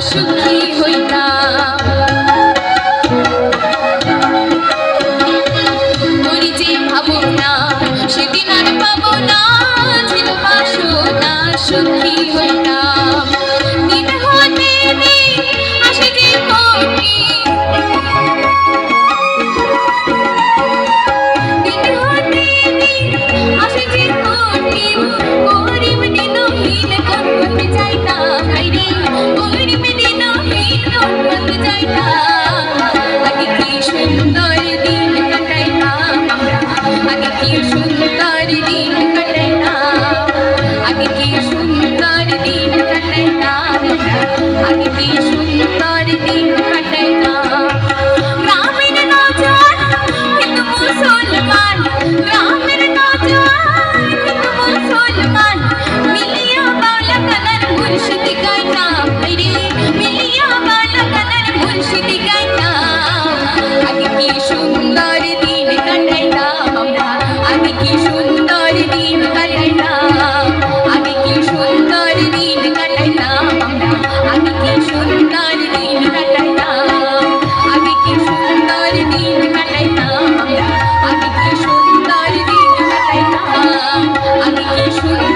সুখী হইতা। you. শুধু